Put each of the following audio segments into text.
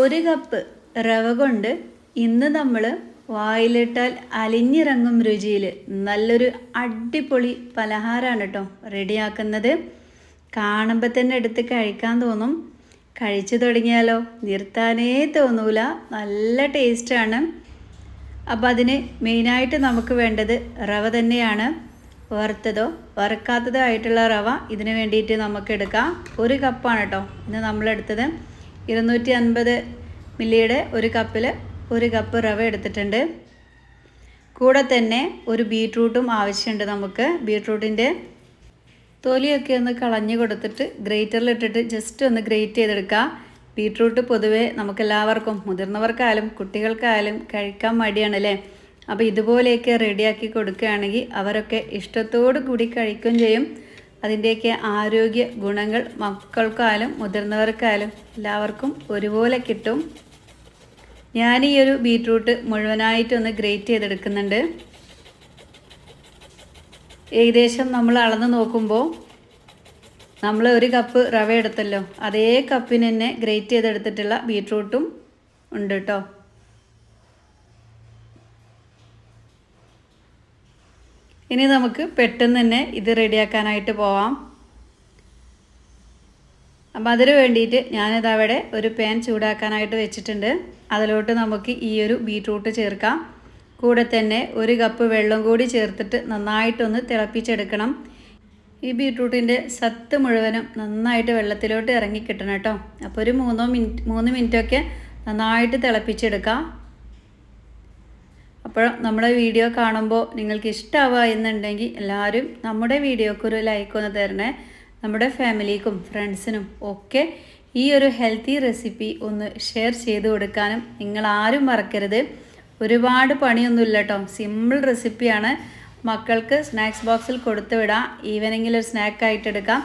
ഒരു കപ്പ് റവ കൊണ്ട് ഇന്ന് നമ്മൾ വായിലിട്ടാൽ അലിഞ്ഞിറങ്ങും രുചിയിൽ നല്ലൊരു അടിപൊളി പലഹാരമാണ് കേട്ടോ റെഡിയാക്കുന്നത്. കാണുമ്പോൾ തന്നെ എടുത്ത് കഴിക്കാൻ തോന്നും. കഴിച്ചു തുടങ്ങിയാലോ? നിർത്താനേ തോന്നൂല. നല്ല ടേസ്റ്റാണ് അപ്പോൾ അതിന് മെയിനായിട്ട് നമുക്ക് വേണ്ടത് റവ തന്നെയാണ്. വറുത്തതോ വറുക്കാത്തതോ ആയിട്ടുള്ള റവ ഇതിന് വേണ്ടിയിട്ട് നമുക്ക് എടുക്കാം. ഒരു കപ്പാണ് കേട്ടോ ഇന്ന് നമ്മളെടുത്തത്. ഇരുന്നൂറ്റി അൻപത് മില്ലിയുടെ ഒരു കപ്പിൽ ഒരു കപ്പ് റവ എടുത്തിട്ടുണ്ട്. കൂടെ തന്നെ ഒരു ബീട്രൂട്ടും ആവശ്യമുണ്ട് നമുക്ക്. ബീട്രൂട്ടിന്റെ തൊലിയൊക്കെ ഒന്ന് കളഞ്ഞു കൊടുത്തിട്ട് ഗ്രേറ്ററിലിട്ടിട്ട് ജസ്റ്റ് ഒന്ന് ഗ്രേറ്റ് ചെയ്തെടുക്കുക ബീട്രൂട്ട് പൊതുവേ നമുക്കെല്ലാവർക്കും മുതിർന്നവർക്കായാലും കുട്ടികൾക്കായാലും കഴിക്കാൻ മടിയാണല്ലേ അപ്പോൾ ഇതുപോലെയൊക്കെ റെഡിയാക്കി കൊടുക്കുകയാണെങ്കിൽ അവരൊക്കെ ഇഷ്ടത്തോടു കൂടി കഴിക്കുകയും ചെയ്യും. അതിന്റെയൊക്കെ ആരോഗ്യ ഗുണങ്ങൾ മക്കൾക്കായാലും മുതിർന്നവർക്കായാലും എല്ലാവർക്കും ഒരുപോലെ കിട്ടും. ഞാൻ ഈ ഒരു ബീട്രൂട്ട് മുഴുവനായിട്ടൊന്ന് ഗ്രേറ്റ് ചെയ്തെടുക്കുന്നുണ്ട്. ഏകദേശം നമ്മൾ അളന്ന് നോക്കുമ്പോൾ നമ്മൾ ഒരു കപ്പ് റവ എടുത്തല്ലോ. അതേ കപ്പിന് തന്നെ ഗ്രേറ്റ് ചെയ്തെടുത്തിട്ടുള്ള ബീട്രൂട്ടും ഉണ്ട് കേട്ടോ ഇനി നമുക്ക് പെട്ടെന്ന് തന്നെ ഇത് റെഡിയാക്കാനായിട്ട് പോവാം. അപ്പം അതിന് വേണ്ടിയിട്ട് ഞാനിത് അവിടെ ഒരു പാൻ ചൂടാക്കാനായിട്ട് വെച്ചിട്ടുണ്ട്. അതിലോട്ട് നമുക്ക് ഈ ഒരു ബീട്രൂട്ട് ചേർക്കാം. കൂടെ തന്നെ ഒരു കപ്പ് വെള്ളം കൂടി ചേർത്തിട്ട് നന്നായിട്ടൊന്ന് തിളപ്പിച്ചെടുക്കണം. ഈ ബീട്രൂട്ടിന്റെ സത്ത് മുഴുവനും നന്നായിട്ട് വെള്ളത്തിലോട്ട് ഇറങ്ങി കിട്ടണം കേട്ടോ. അപ്പോൾ ഒരു മൂന്നോ മിനിറ്റ് മൂന്ന് മിനിറ്റൊക്കെ നന്നായിട്ട് തിളപ്പിച്ചെടുക്കാം. അപ്പോൾ നമ്മുടെ വീഡിയോ കാണുമ്പോൾ നിങ്ങൾക്ക് ഇഷ്ടമാവുക എന്നുണ്ടെങ്കിൽ എല്ലാവരും നമ്മുടെ വീഡിയോക്ക് ഒരു ലൈക്ക് ഒന്ന് തരണേ. നമ്മുടെ ഫാമിലിക്കും ഫ്രണ്ട്സിനും ഒക്കെ ഈ ഒരു ഹെൽത്തി റെസിപ്പി ഒന്ന് ഷെയർ ചെയ്ത് കൊടുക്കാനും നിങ്ങൾ ആരും മറക്കരുത്. ഒരുപാട് പണിയൊന്നുമില്ല കേട്ടോ സിമ്പിൾ റെസിപ്പിയാണ് മക്കൾക്ക് സ്നാക്സ് ബോക്സിൽ കൊടുത്തു വിടാം. ഈവനിങ്ങിൽ ഒരു സ്നാക്കായിട്ട് എടുക്കാം.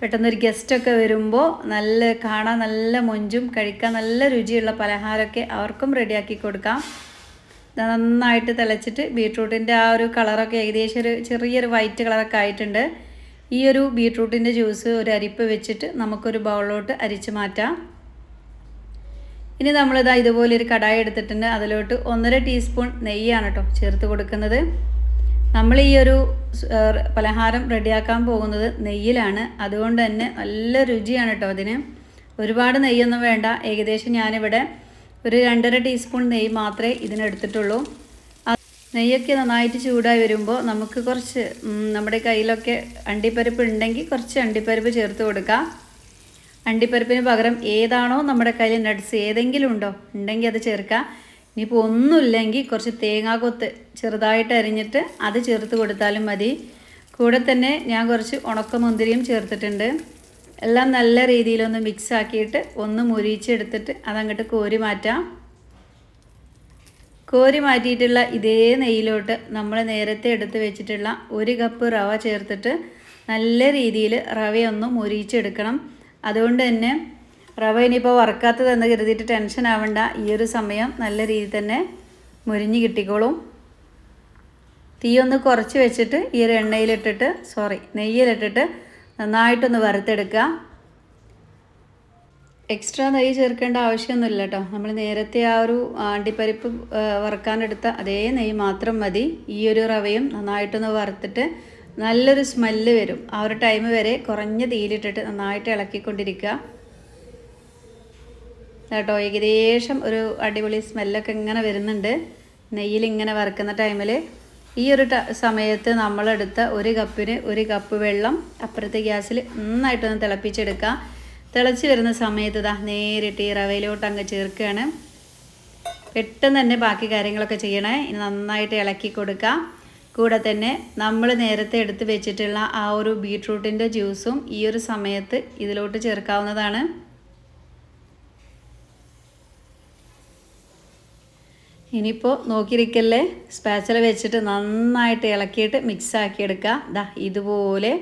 പെട്ടെന്നൊരു ഗസ്റ്റൊക്കെ വരുമ്പോൾ നല്ല കാണാൻ നല്ല മൊഞ്ചും കഴിക്കാൻ നല്ല രുചിയുള്ള പലഹാരമൊക്കെ അവർക്കും റെഡിയാക്കി കൊടുക്കാം. നന്നായിട്ട് തിളച്ചിട്ട് ബീട്രൂട്ടിന്റെ ആ ഒരു കളറൊക്കെ ഏകദേശം ഒരു ചെറിയൊരു വൈറ്റ് കളറൊക്കെ ആയിട്ടുണ്ട്. ഈ ഒരു ബീട്രൂട്ടിന്റെ ജ്യൂസ് ഒരു അരിപ്പ് വെച്ചിട്ട് നമുക്കൊരു ബൗളിലോട്ട് അരിച്ച് മാറ്റാം. ഇനി നമ്മളിതാ ഇതുപോലെ ഒരു കടായി എടുത്തിട്ടുണ്ട്. അതിലോട്ട് ഒന്നര ടീസ്പൂൺ നെയ്യാണ് കേട്ടോ ചേർത്ത് കൊടുക്കുന്നത്. നമ്മൾ ഈ ഒരു പലഹാരം റെഡിയാക്കാൻ പോകുന്നത് നെയ്യിലാണ്. അതുകൊണ്ട് തന്നെ നല്ല രുചിയാണ് കേട്ടോ അതിന്. ഒരുപാട് നെയ്യൊന്നും വേണ്ട. ഏകദേശം ഞാനിവിടെ ഒരു രണ്ടര ടീസ്പൂൺ നെയ്യ് മാത്രമേ ഇതിനെടുത്തിട്ടുള്ളൂ. നെയ്യൊക്കെ നന്നായിട്ട് ചൂടായി വരുമ്പോൾ നമുക്ക് കുറച്ച് നമ്മുടെ കയ്യിലൊക്കെ അണ്ടിപ്പരിപ്പ് ഉണ്ടെങ്കിൽ കുറച്ച് അണ്ടിപ്പരിപ്പ് ചേർത്ത് കൊടുക്കാം. അണ്ടിപ്പരിപ്പിന് പകരം ഏതാണോ നമ്മുടെ കയ്യിൽ നട്ട്സ് ഏതെങ്കിലും ഉണ്ടോ ഉണ്ടെങ്കിൽ അത് ചേർക്കാം. ഇനിയിപ്പോൾ ഒന്നുമില്ലെങ്കിൽ കുറച്ച് തേങ്ങാക്കൊത്ത് ചെറുതായിട്ട് അരിഞ്ഞിട്ട് അത് ചേർത്ത് കൊടുത്താലും മതി. കൂടെ തന്നെ ഞാൻ കുറച്ച് ഉണക്കമുന്തിരിയും ചേർത്തിട്ടുണ്ട്. എല്ലാം നല്ല രീതിയിലൊന്ന് മിക്സ് ആക്കിയിട്ട് ഒന്ന് മുരിച്ചെടുത്തിട്ട് അതങ്ങോട്ട് കോരി മാറ്റാം. കോരി മാറ്റിയിട്ടുള്ള ഇതേ നെയ്യിലോട്ട് നമ്മൾ നേരത്തെ എടുത്ത് വെച്ചിട്ടുള്ള ഒരു കപ്പ് റവ ചേർത്തിട്ട് നല്ല രീതിയിൽ റവയൊന്ന് മുരിച്ചെടുക്കണം അതുകൊണ്ട് തന്നെ റവ ഇനിയിപ്പോൾ വറക്കാത്തതെന്ന് കരുതിയിട്ട് ടെൻഷൻ ആവണ്ട. ഈ ഒരു സമയം നല്ല രീതിയിൽ തന്നെ മുരിഞ്ഞ് കിട്ടിക്കോളും. തീയൊന്ന് കുറച്ച് വെച്ചിട്ട് ഈ ഒരു എണ്ണയിലിട്ടിട്ട് സോറി നെയ്യിലിട്ടിട്ട് നന്നായിട്ടൊന്ന് വറുത്തെടുക്കുക. എക്സ്ട്രാ നെയ്യ് ചേർക്കേണ്ട ആവശ്യമൊന്നുമില്ല കേട്ടോ. നമ്മൾ നേരത്തെ ആ ഒരു അണ്ടിപ്പരിപ്പ് വറുക്കാനെടുത്ത അതേ നെയ്യ് മാത്രം മതി. ഈ ഒരു റവയും നന്നായിട്ടൊന്ന് വറുത്തിട്ട് നല്ലൊരു സ്മെല്ല് വരും. ആ ഒരു ടൈം വരെ കുറഞ്ഞ തീയിലിട്ടിട്ട് നന്നായിട്ട് ഇളക്കിക്കൊണ്ടിരിക്കുക. കേട്ടോ ഏകദേശം ഒരു അടിപൊളി സ്മെല്ലൊക്കെ ഇങ്ങനെ വരുന്നുണ്ട്. നെയ്യിൽ ഇങ്ങനെ വറുക്കുന്ന ടൈമിൽ ഈ ഒരു സമയത്ത് നമ്മളെടുത്ത ഒരു കപ്പിന് ഒരു കപ്പ് വെള്ളം അപ്പുറത്തെ ഗ്യാസിൽ നന്നായിട്ടൊന്ന് തിളപ്പിച്ചെടുക്കുക തിളച്ച് വരുന്ന സമയത്ത് ഇതാ നേരിട്ട് ഈ റവയിലോട്ട് അങ്ങ് ചേർക്കുകയാണ്. പെട്ടെന്ന് തന്നെ ബാക്കി കാര്യങ്ങളൊക്കെ ചെയ്യണേ. ഇനി നന്നായിട്ട് ഇളക്കി കൊടുക്കുക കൂടെ തന്നെ നമ്മൾ നേരത്തെ എടുത്ത് വെച്ചിട്ടുള്ള ആ ഒരു ബീട്രൂട്ടിന്റെ ജ്യൂസും ഈ ഒരു സമയത്ത് ഇതിലോട്ട് ചേർക്കാവുന്നതാണ്. ഇനിയിപ്പോൾ നോക്കിയിരിക്കല്ലേ? സ്പാച്ചല വെച്ചിട്ട് നന്നായിട്ട് ഇളക്കിയിട്ട് മിക്സ് ആക്കിയെടുക്കുക ദാ ഇതുപോലെ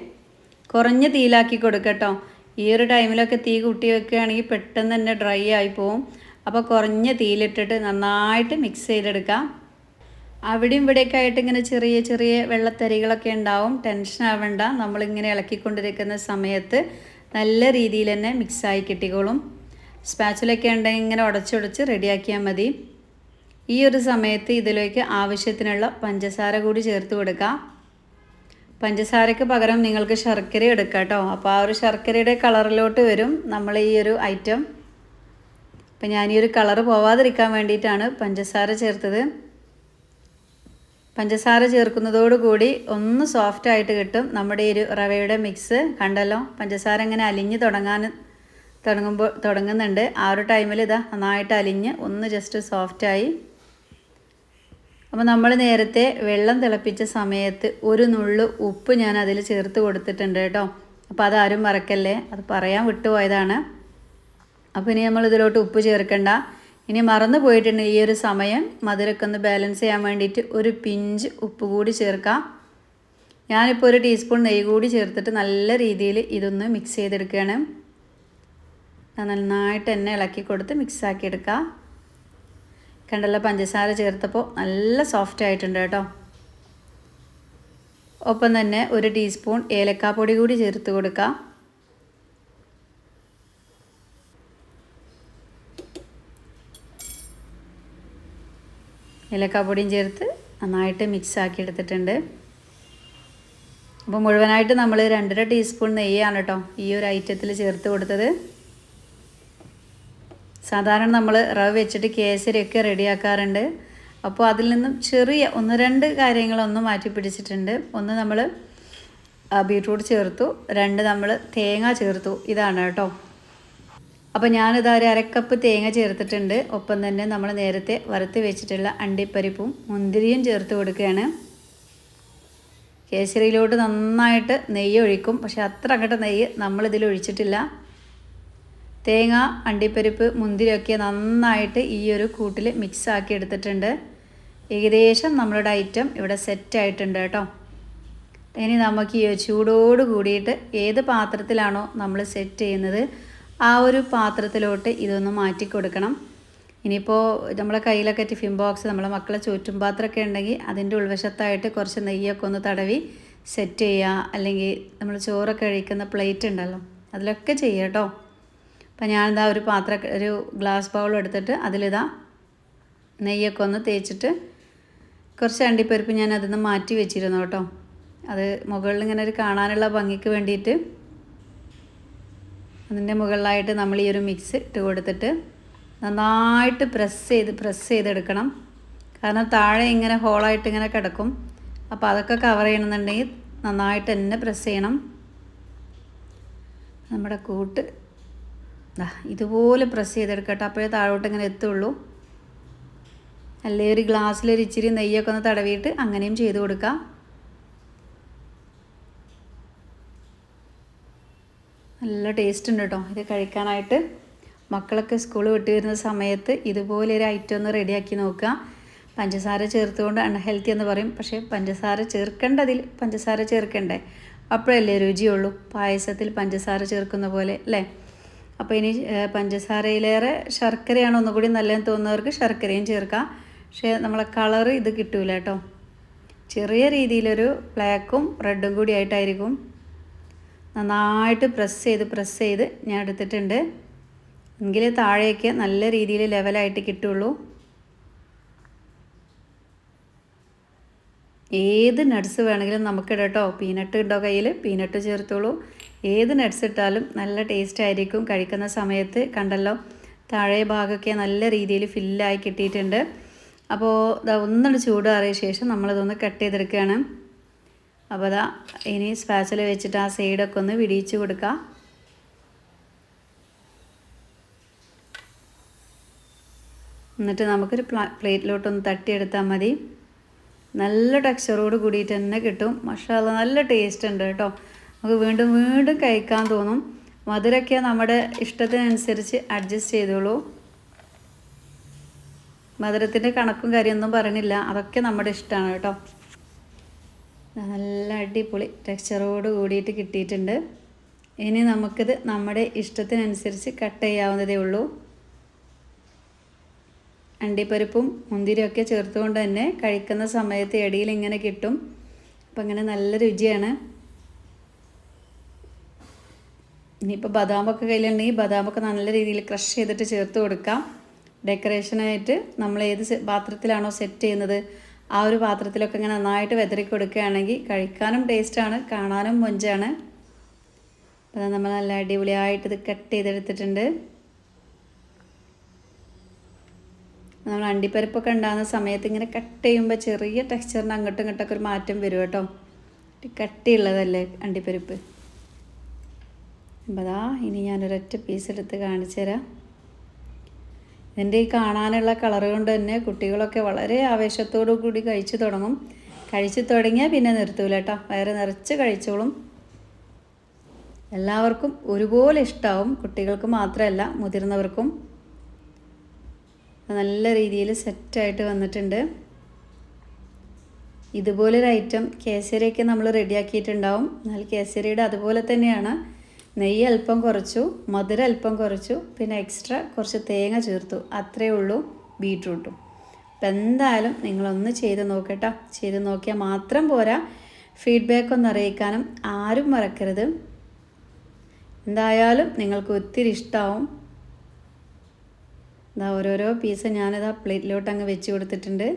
കുറഞ്ഞ തീയിലാക്കി കൊടുക്കട്ടോ. ഈ ഒരു ടൈമിലൊക്കെ തീ കൂട്ടി വെക്കുകയാണെങ്കിൽ പെട്ടെന്ന് തന്നെ ഡ്രൈ ആയി പോവും. അപ്പോൾ കുറഞ്ഞ തീയിലിട്ടിട്ട് നന്നായിട്ട് മിക്സ് ചെയ്തെടുക്കാം. അവിടെയും ഇവിടെയൊക്കെ ആയിട്ട് ഇങ്ങനെ ചെറിയ ചെറിയ വെള്ളത്തരികളൊക്കെ ഉണ്ടാവും. ടെൻഷൻ ആവണ്ട. നമ്മളിങ്ങനെ ഇളക്കിക്കൊണ്ടിരിക്കുന്ന സമയത്ത് നല്ല രീതിയിൽ തന്നെ മിക്സായി കിട്ടിക്കോളും. സ്പാച്ചിലൊക്കെ ഉണ്ടെങ്കിൽ ഇങ്ങനെ ഉടച്ചുടച്ച് റെഡിയാക്കിയാൽ മതി. ഈ ഒരു സമയത്ത് ഇതിലേക്ക് ആവശ്യത്തിനുള്ള പഞ്ചസാര കൂടി ചേർത്ത് കൊടുക്കാം. പഞ്ചസാരയ്ക്ക് പകരം നിങ്ങൾക്ക് ശർക്കര എടുക്കാം കേട്ടോ. അപ്പോൾ ആ ഒരു ശർക്കരയുടെ കളറിലോട്ട് വരും നമ്മൾ ഈ ഒരു ഐറ്റം. അപ്പം ഞാൻ ഈ ഒരു കളറ് പോവാതിരിക്കാൻ വേണ്ടിയിട്ടാണ് പഞ്ചസാര ചേർത്തത്. പഞ്ചസാര ചേർക്കുന്നതോടുകൂടി ഒന്ന് സോഫ്റ്റ് ആയിട്ട് കിട്ടും നമ്മുടെ ഈ റവയുടെ മിക്സ് കണ്ടല്ലോ? പഞ്ചസാര ഇങ്ങനെ അലിഞ്ഞ് തുടങ്ങാൻ തുടങ്ങുമ്പോൾ തുടങ്ങുന്നുണ്ട്. ആ ഒരു ടൈമിൽ ഇതാ നന്നായിട്ട് അലിഞ്ഞ് ഒന്ന് ജസ്റ്റ് സോഫ്റ്റായി അപ്പോൾ നമ്മൾ നേരത്തെ വെള്ളം തിളപ്പിച്ച സമയത്ത് ഒരു നുള്ളു ഉപ്പ് ഞാൻ അതിൽ ചേർത്ത് കൊടുത്തിട്ടുണ്ട് കേട്ടോ. അപ്പോൾ അതാരും മറക്കല്ലേ? അത് പറയാൻ വിട്ടുപോയതാണ്. അപ്പോൾ ഇനി നമ്മൾ ഇതിലോട്ട് ഉപ്പ് ചേർക്കണ്ട. ഇനി മറന്നു പോയിട്ടുണ്ട് ഈ ഒരു സമയം. മധുരമൊക്കെ ഒന്ന് ബാലൻസ് ചെയ്യാൻ വേണ്ടിയിട്ട് ഒരു പിഞ്ച് ഉപ്പ് കൂടി ചേർക്കാം. ഞാനിപ്പോൾ ഒരു ടീസ്പൂൺ നെയ്യ് കൂടി ചേർത്തിട്ട് നല്ല രീതിയിൽ ഇതൊന്ന് മിക്സ് ചെയ്തെടുക്കുകയാണ്. നന്നായിട്ട് എണ്ണ ഇളക്കി കൊടുത്ത് എടുക്കാം. കണ്ടല്ലോ പഞ്ചസാര ചേർത്തപ്പോൾ നല്ല സോഫ്റ്റ് ആയിട്ടുണ്ട് കേട്ടോ. ഒപ്പം തന്നെ ഒരു ടീസ്പൂൺ ഏലക്കാപ്പൊടി കൂടി ചേർത്ത് കൊടുക്കാം. ഏലക്കാപ്പൊടിയും ചേർത്ത് നന്നായിട്ട് മിക്സ് ആക്കി എടുത്തിട്ടുണ്ട്. അപ്പോൾ മുഴുവനായിട്ട് നമ്മൾ രണ്ടര ടീസ്പൂൺ നെയ്യാണ് കേട്ടോ ഈ ഒരു ഐറ്റത്തിൽ ചേർത്ത് കൊടുത്തത്. സാധാരണ നമ്മൾ റവ് വെച്ചിട്ട് കേസരിയൊക്കെ റെഡിയാക്കാറുണ്ട്. അപ്പോൾ അതിൽ നിന്നും ചെറിയ ഒന്ന് രണ്ട് കാര്യങ്ങളൊന്ന് മാറ്റി പിടിച്ചിട്ടുണ്ട്. ഒന്ന് നമ്മൾ ബീട്രൂട്ട് ചേർത്തു. രണ്ട് നമ്മൾ തേങ്ങ ചേർത്തു. ഇതാണ് കേട്ടോ. അപ്പോൾ ഞാനിത് ഒരു അരക്കപ്പ് തേങ്ങ ചേർത്തിട്ടുണ്ട്. ഒപ്പം തന്നെ നമ്മൾ നേരത്തെ വറുത്ത് വെച്ചിട്ടുള്ള അണ്ടിപ്പരിപ്പും മുന്തിരിയും ചേർത്ത് കൊടുക്കുകയാണ്. കേസരിയിലോട്ട് നന്നായിട്ട് നെയ്യ് ഒഴിക്കും പക്ഷെ അത്ര അങ്ങോട്ട് നെയ്യ് നമ്മളിതിൽ ഒഴിച്ചിട്ടില്ല. തേങ്ങ അണ്ടിപ്പരിപ്പ് മുന്തിരിയൊക്കെ നന്നായിട്ട് ഈ ഒരു കൂട്ടിൽ മിക്സ് ആക്കി എടുത്തിട്ടുണ്ട്. ഏകദേശം നമ്മളുടെ ഐറ്റം ഇവിടെ സെറ്റ് ആയിട്ടുണ്ട് കേട്ടോ. ഇനി നമുക്ക് ഈ ചൂടോട് കൂടിയിട്ട് ഏത് പാത്രത്തിലാണോ നമ്മൾ സെറ്റ് ചെയ്യുന്നത് ആ ഒരു പാത്രത്തിലോട്ട് ഇതൊന്ന് മാറ്റി കൊടുക്കണം. ഇനിയിപ്പോൾ നമ്മളെ കയ്യിലൊക്കെ ടിഫിൻ ബോക്സ് നമ്മളെ മക്കളെ ചുറ്റും പാത്രമൊക്കെ ഉണ്ടെങ്കിൽ അതിന്റെ ഉൾവശത്തായിട്ട് കുറച്ച് നെയ്യൊക്കെ ഒന്ന് തടവി സെറ്റ് ചെയ്യുക. അല്ലെങ്കിൽ നമ്മൾ ചോറൊക്കെ കഴിക്കുന്ന പ്ലേറ്റ് ഉണ്ടല്ലോ അതിലൊക്കെ ചെയ്യാം കേട്ടോ. അപ്പം ഞാനിതാ ഒരു പാത്ര ഒരു ഗ്ലാസ് ബൗൾ എടുത്തിട്ട് അതിലിതാ നെയ്യൊക്കെ ഒന്ന് തേച്ചിട്ട് കുറച്ച് അണ്ടിപ്പരിപ്പ് ഞാൻ അതിൽ നിന്ന് മാറ്റി വെച്ചിരുന്നു കേട്ടോ. അത് മുകളിൽ ഇങ്ങനെ ഒരു കാണാനുള്ള ഭംഗിക്ക് വേണ്ടിയിട്ട് അതിന്റെ മുകളിലായിട്ട് നമ്മൾ ഈ ഒരു മിക്സ് ഇട്ട് കൊടുത്തിട്ട് നന്നായിട്ട് പ്രസ് ചെയ്ത് പ്രസ് ചെയ്തെടുക്കണം. കാരണം താഴെ ഇങ്ങനെ ഹോളായിട്ട് ഇങ്ങനെ കിടക്കും. അപ്പോൾ അതൊക്കെ കവർ ചെയ്യണമെന്നുണ്ടെങ്കിൽ നന്നായിട്ട് തന്നെ പ്രസ് ചെയ്യണം. നമ്മുടെ കൂട്ട് ഇതുപോലെ പ്രസ് ചെയ്തെടുക്കട്ടെ. അപ്പോഴേ താഴോട്ട് ഇങ്ങനെ എത്തുള്ളൂ. അല്ലേ ഒരു ഗ്ലാസ്സിൽ ഒരു ഇച്ചിരി നെയ്യൊക്കെ ഒന്ന് തടവിയിട്ട് അങ്ങനെയും ചെയ്ത് കൊടുക്കാം. നല്ല ടേസ്റ്റ് ഉണ്ട് കേട്ടോ ഇത് കഴിക്കാനായിട്ട്. മക്കളൊക്കെ സ്കൂൾ വിട്ട് വരുന്ന സമയത്ത് ഇതുപോലെ ഒരു ഐറ്റം ഒന്ന് റെഡിയാക്കി നോക്കുക. പഞ്ചസാര ചേർത്തുകൊണ്ട് അൺഹെൽത്തി എന്ന് പറയും. പക്ഷേ പഞ്ചസാര ചേർക്കേണ്ടതിൽ പഞ്ചസാര ചേർക്കണ്ടേ? അപ്പോഴല്ലേ രുചിയുള്ളൂ. പായസത്തിൽ പഞ്ചസാര ചേർക്കുന്ന പോലെ അല്ലേ? അപ്പോൾ ഇനി പഞ്ചസാരയിലേറെ ശർക്കരയാണ് ഒന്നുകൂടി നല്ലതെന്ന് തോന്നുന്നവർക്ക് ശർക്കരയും ചേർക്കാം. പക്ഷേ നമ്മളെ കളറ് ഇത് കിട്ടൂല കേട്ടോ. ചെറിയ രീതിയിലൊരു ബ്ലാക്കും റെഡും കൂടി ആയിട്ടായിരിക്കും. നന്നായിട്ട് പ്രസ് ചെയ്ത് പ്രസ് ചെയ്ത് ഞാൻ എടുത്തിട്ടുണ്ട്. എങ്കിലേ താഴേക്ക് നല്ല രീതിയിൽ ലെവലായിട്ട് കിട്ടുള്ളൂ. ഏത് നട്ട്സ് വേണമെങ്കിലും നമുക്കിടാം കേട്ടോ. പീനട്ട് ഉണ്ടോ കയ്യിൽ പീനട്ട് ചേർത്തോളൂ. ഏത് നട്ട്സ് ഇട്ടാലും നല്ല ടേസ്റ്റ് ആയിരിക്കും കഴിക്കുന്ന സമയത്ത്. കണ്ടല്ലോ? താഴെ ഭാഗമൊക്കെ നല്ല രീതിയിൽ ഫില്ലായി കിട്ടിയിട്ടുണ്ട്. അപ്പോൾ ഇതാ ഒന്നുകൂടി ചൂടാറിയ ശേഷം നമ്മളിതൊന്ന് കട്ട് ചെയ്തെടുക്കുകയാണ് അപ്പോൾ അതാ ഇനി സ്പാച്ചൽ വെച്ചിട്ട് ആ സൈഡൊക്കെ ഒന്ന് വിടിയിച്ച് കൊടുക്കുക എന്നിട്ട് നമുക്കൊരു പ്ലാ പ്ലേറ്റിലോട്ടൊന്ന് തട്ടിയെടുത്താൽ മതി. നല്ല ടെക്സ്ചറോട് കൂടിയിട്ട് തന്നെ കിട്ടും. മഷാല നല്ല ടേസ്റ്റ് ഉണ്ട് കേട്ടോ. നമുക്ക് വീണ്ടും വീണ്ടും കഴിക്കാൻ തോന്നും. മധുരമൊക്കെ നമ്മുടെ ഇഷ്ടത്തിനനുസരിച്ച് അഡ്ജസ്റ്റ് ചെയ്തോളൂ. മധുരത്തിന്റെ കണക്കും കാര്യമൊന്നും പറയണില്ല അതൊക്കെ നമ്മുടെ ഇഷ്ടമാണ് കേട്ടോ. നല്ല അടിപൊളി ടെക്സ്ചറോട് കൂടിയിട്ട് കിട്ടിയിട്ടുണ്ട്. ഇനി നമുക്കിത് നമ്മുടെ ഇഷ്ടത്തിനനുസരിച്ച് കട്ട് ചെയ്യാവുന്നതേ ഉള്ളൂ. അണ്ടിപ്പരിപ്പും മുന്തിരിയൊക്കെ ചേർത്തുകൊണ്ട് തന്നെ കഴിക്കുന്ന സമയത്ത് ഇടയിൽ ഇങ്ങനെ കിട്ടും. അപ്പം അങ്ങനെ നല്ല രുചിയാണ്. ഇനിയിപ്പോൾ ബദാമൊക്കെ കയ്യിലുണ്ടെങ്കിൽ ബദാമൊക്കെ നല്ല രീതിയിൽ ക്രഷ് ചെയ്തിട്ട് ചേർത്ത് കൊടുക്കാം. ഡെക്കറേഷനായിട്ട് നമ്മൾ ഏത് പാത്രത്തിലാണോ സെറ്റ് ചെയ്യുന്നത് ആ ഒരു പാത്രത്തിലൊക്കെ ഇങ്ങനെ നന്നായിട്ട് വെതറി കൊടുക്കുകയാണെങ്കിൽ കഴിക്കാനും ടേസ്റ്റാണ് കാണാനും മൊഞ്ചാണ്. അപ്പോൾ നമ്മൾ നല്ല അടിപൊളിയായിട്ട് ഇത് കട്ട് ചെയ്തെടുത്തിട്ടുണ്ട്. നമ്മൾ അണ്ടിപ്പരിപ്പൊക്കെ ഉണ്ടാകുന്ന സമയത്ത് ഇങ്ങനെ കട്ട് ചെയ്യുമ്പോൾ ചെറിയ ടെക്സ്ചറിന് അങ്ങോട്ടും ഇങ്ങോട്ടൊക്കെ ഒരു മാറ്റം വരും കേട്ടോ. കട്ടിയുള്ളതല്ലേ അണ്ടിപ്പരിപ്പ്? അപ്പോൾ അതാ ഇനി ഞാനൊരൊറ്റ പീസ് എടുത്ത് കാണിച്ചു തരാം. ഇതിന്റെ ഈ കാണാനുള്ള കളർ കൊണ്ട് തന്നെ കുട്ടികളൊക്കെ വളരെ ആവേശത്തോടു കൂടി കഴിച്ചു തുടങ്ങും. കഴിച്ചു തുടങ്ങിയാൽ പിന്നെ നിർത്തൂല കേട്ടോ വയറ് നിറച്ച് കഴിച്ചോളും. എല്ലാവർക്കും ഒരുപോലെ ഇഷ്ടമാവും കുട്ടികൾക്ക് മാത്രമല്ല മുതിർന്നവർക്കും. നല്ല രീതിയിൽ സെറ്റായിട്ട് വന്നിട്ടുണ്ട്. ഇതുപോലൊരു ഐറ്റം കേസരിയൊക്കെ നമ്മൾ റെഡിയാക്കിയിട്ടുണ്ടാവും എന്നാൽ കേസരിയുടെ അതുപോലെ തന്നെയാണ്. നെയ്യ് അല്പം കുറച്ചു മധുരം അല്പം കുറച്ചു പിന്നെ എക്സ്ട്രാ കുറച്ച് തേങ്ങ ചേർത്തു. അത്രയേ ഉള്ളൂ ബീട്രൂട്ടും. അപ്പം എന്തായാലും നിങ്ങളൊന്ന് ചെയ്ത് നോക്കട്ടോ. ചെയ്ത് നോക്കിയാൽ മാത്രം പോരാ. ഫീഡ്ബാക്ക് ഒന്ന് അറിയിക്കാനും ആരും മറക്കരുത്. എന്തായാലും നിങ്ങൾക്ക് ഒത്തിരി ഇഷ്ടമാവും ഇതാ ഓരോരോ പീസ് ഞാനിതാ പ്ലേറ്റിലോട്ട് അങ്ങ് വെച്ച് കൊടുത്തിട്ടുണ്ട്.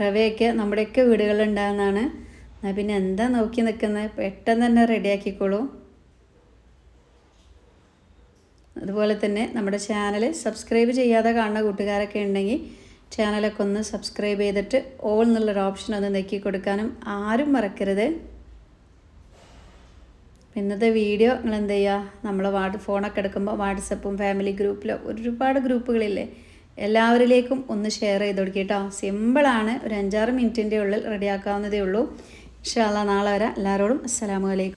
റവയൊക്കെ നമ്മുടെയൊക്കെ വീടുകളിൽ ഉണ്ടാകുന്നതാണ്. എന്നാൽ പിന്നെ എന്താ നോക്കി നിൽക്കുന്നത് പെട്ടെന്ന് തന്നെ റെഡിയാക്കിക്കോളൂ. അതുപോലെ തന്നെ നമ്മുടെ ചാനൽ സബ്സ്ക്രൈബ് ചെയ്യാതെ കാണുന്ന കൂട്ടുകാരൊക്കെ ഉണ്ടെങ്കിൽ ചാനലൊക്കെ ഒന്ന് സബ്സ്ക്രൈബ് ചെയ്തിട്ട് ഓൾ എന്നുള്ളൊരു ഓപ്ഷൻ ഒന്ന് നെക്കി കൊടുക്കാനും ആരും മറക്കരുത്. ഇന്നത്തെ വീഡിയോ നിങ്ങൾ എന്ത് ചെയ്യുക? നമ്മൾ വാട്ട് ഫോണൊക്കെ എടുക്കുമ്പോൾ വാട്സപ്പും ഫാമിലി ഗ്രൂപ്പിലോ ഒരുപാട് ഗ്രൂപ്പുകളില്ലേ? എല്ലാവരിലേക്കും ഒന്ന് ഷെയർ ചെയ്ത് കൊടുക്കുക കേട്ടോ. സിമ്പിളാണ്. ഒരു അഞ്ചാറ് മിനിറ്റിന്റെ ഉള്ളിൽ റെഡിയാക്കാവുന്നതേ ഉള്ളൂ. ഇൻഷാല്ല നാളെ വരാം. എല്ലാവരോടും അസ്സലാമു അലൈക്കും.